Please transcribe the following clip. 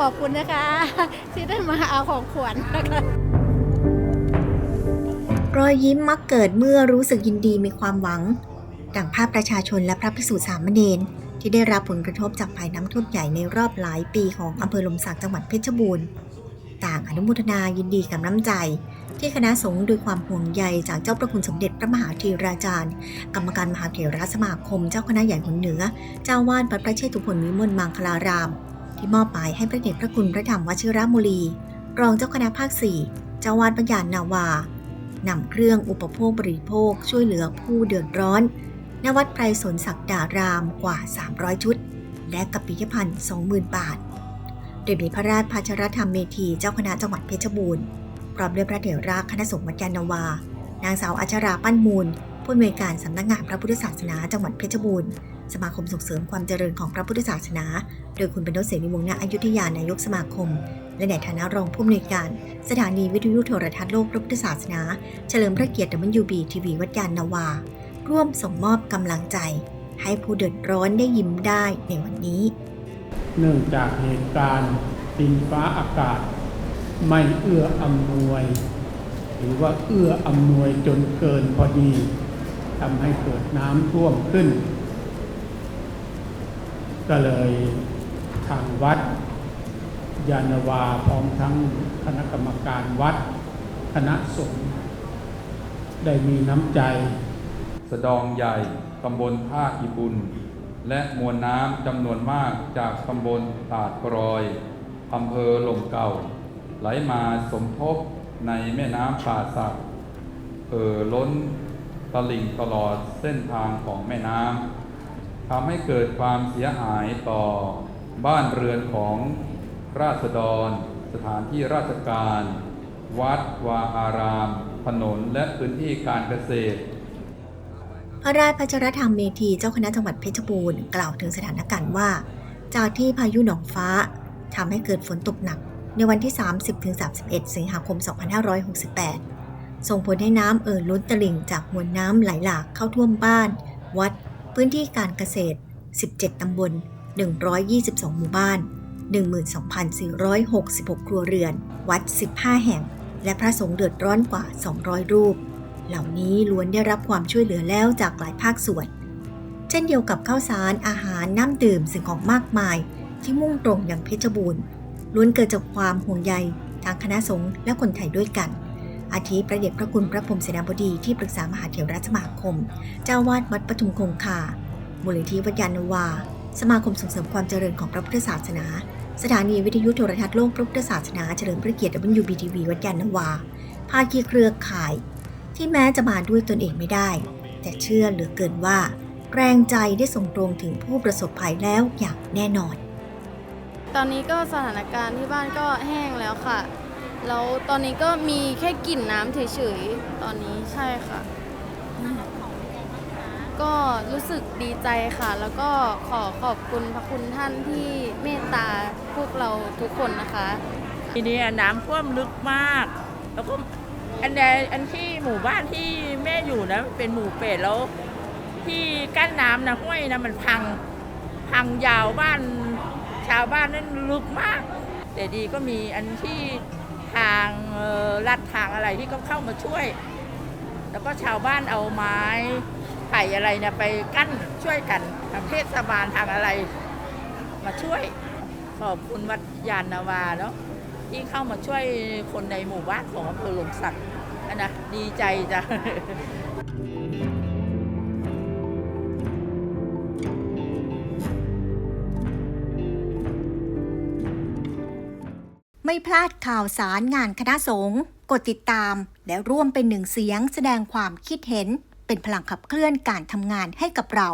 ขอบคุณนะคะ ที่ได้มาเอาของขวัญนะคะรอยยิ้มมักเกิดเมื่อรู้สึกยินดีมีความหวัง ดังภาพประชาชนและพระภิกษุสามเณรที่ได้รับผลกระทบจากภัยน้ำท่วมใหญ่ในรอบหลายปีของอำเภอลมศักจังหวัดเพชรบูรณ์ ต่างอนุโมทนายินดีกับน้ำใจ ที่คณะสงฆ์ด้วยความห่วงใยจากเจ้าประคุณสมเด็จพระมหาธีราจารย์ กรรมการมหาเถรสมาคม เจ้าคณะใหญ่หนเหนือ เจ้าวาดวัดพระเชตุพนวิมลมังคลาราม ที่มอบหมายให้พระเดชพระคุณพระธรรมวชิรมุลี รองเจ้าคณะภาค4เจ้าวาดพระยานนาวานำเครื่องอุปโภคบริโภคช่วยเหลือผู้เดือดร้อน ณ วัดไพรสนศักดารามกว่า 300 ชุด และกับปิยพันธ์20,000 บาท โดยมีพระราชภาชรธรรมเมธีเจ้าคณะจังหวัดเพชรบูรณ์ พร้อมด้วยพระเถระคณะสงฆ์วัดยานนาวา นางสาวอัชราปั้นมูลผู้อำนวยการสำนักงานพระพุทธศาสนาจังหวัดเพชรบูรณ์ สมาคมส่งเสริมความเจริญของพระพุทธศาสนา โดยคุณเป็นรเสนีวงศ์ณอยุธยานายกสมาคม และในฐานะรองผู้อำนวยการ สถานีวิทยุโทรทัศน์โลกพระพุทธศาสนา เฉลิมพระเกียรติ WB ทีวีวัดยานนาวา ร่วมส่งมอบกำลังใจ ให้ผู้เดือดร้อนได้ยิ้มได้ในวันนี้ เนื่องจากเหตุการณ์ดินฟ้าอากาศ ไม่เอื้ออำนวย หรือว่าเอื้ออำนวยจนเกินพอดีทำให้เกิดน้ำท่วมขึ้น ก็เลยทางวัด ยานวาพร้อมทั้งคณะกรรมการวัดคณะสงฆ์ได้มีน้ำใจ สะดองใหญ่ตำบลท่าอิบุญ และมวลน้ำจำนวนมากจากตำบลตาดกรอยอำเภอหล่มเก่า ไหลมาสมทบในแม่น้ำป่าสักเอ่อล้นตลิ่งตลอดเส้นทางของแม่น้ำ ทำให้เกิดความเสียหายต่อบ้านเรือนของราษฎร สถานที่ราชการ วัดวาอาราม ถนนและพื้นที่การเกษตร พระราชพัชรธรรมเมธีเจ้าคณะจังหวัดเพชรบูรณ์กล่าวถึงสถานการณ์ว่า จากที่พายุหนองฟ้าทำให้เกิดฝนตกหนักในวันที่ 30-31 สิงหาคม 2568 ส่งผลให้น้ำเอ่อล้นตลิ่งจากมวลน้ำไหลหลากเข้าท่วมบ้าน วัด พื้นที่การเกษตร 17 ตำบล 122 หมู่บ้าน 12,466 ครัวเรือน วัด 15 แห่ง และพระสงฆ์เดือดร้อนกว่า 200 รูป เหล่านี้ล้วนได้รับความช่วยเหลือแล้วจากหลายภาคส่วน เช่นเดียวกับข้าวสาร อาหาร น้ำดื่ม สิ่งของมากมาย ที่มุ่งตรงอย่างเพชรบูรณ์ ล้วนเกิดจากความห่วงใยทางคณะสงฆ์และคนไทยด้วยกัน อาทิพระเดชพระคุณพระพรมเสนาบดีที่ปรึกษามหาเถรสมาคม เจ้าวาดวัดปทุมคงคามูลนิธิวัดยานวา สมาคมส่งเสริมความเจริญของพระพุทธศาสนา สถานีวิทยุโทรทัศน์โลกพระพุทธศาสนาเฉลิมพระเกียรติ WBTV วัดยานวา ภาคีเครือข่าย ที่แม้จะมาด้วยตนเองไม่ได้ แต่เชื่อเหลือเกินว่า แรงใจได้ส่งตรงถึงผู้ประสบภัยแล้วอย่างแน่นอน ตอนนี้ก็สถานการณ์ที่บ้านก็แห้งแล้วค่ะ แล้วตอนนี้ก็มีแค่กลิ่นน้ำเฉยๆ ตอนนี้ใช่ค่ะ ก็รู้สึกดีใจค่ะ แล้วก็ขอขอบคุณพระคุณท่านที่เมตตาพวกเราทุกคนนะคะ ทีนี้น้ำท่วมลึกมาก แล้วก็อันใดอันที่หมู่บ้านที่แม่อยู่นะเป็นหมู่เป็ดแล้ว ที่กั้นน้ำนะห้วยนะมันพัง พังยาวบ้าน ชาวบ้านนั่นลึกมาก แต่ดีก็มีอันที่ ทางลัดทางอะไรที่ก็เข้ามาช่วย แล้วก็ชาวบ้านเอาไม้ไผ่อะไรเนี่ยไปกั้นช่วยกันทางเทศบาลทางอะไร มาช่วย ขอบคุณวัดยานนาวาเนาะที่เข้ามาช่วยคนในหมู่บ้านของอำเภอหลงสักอันนะดีใจจ้ะ ไม่พลาดข่าวสารงานคณะสงฆ์กดติดตาม และร่วมเป็นหนึ่งเสียงแสดงความคิดเห็น เป็นพลังขับเคลื่อนการทำงานให้กับเรา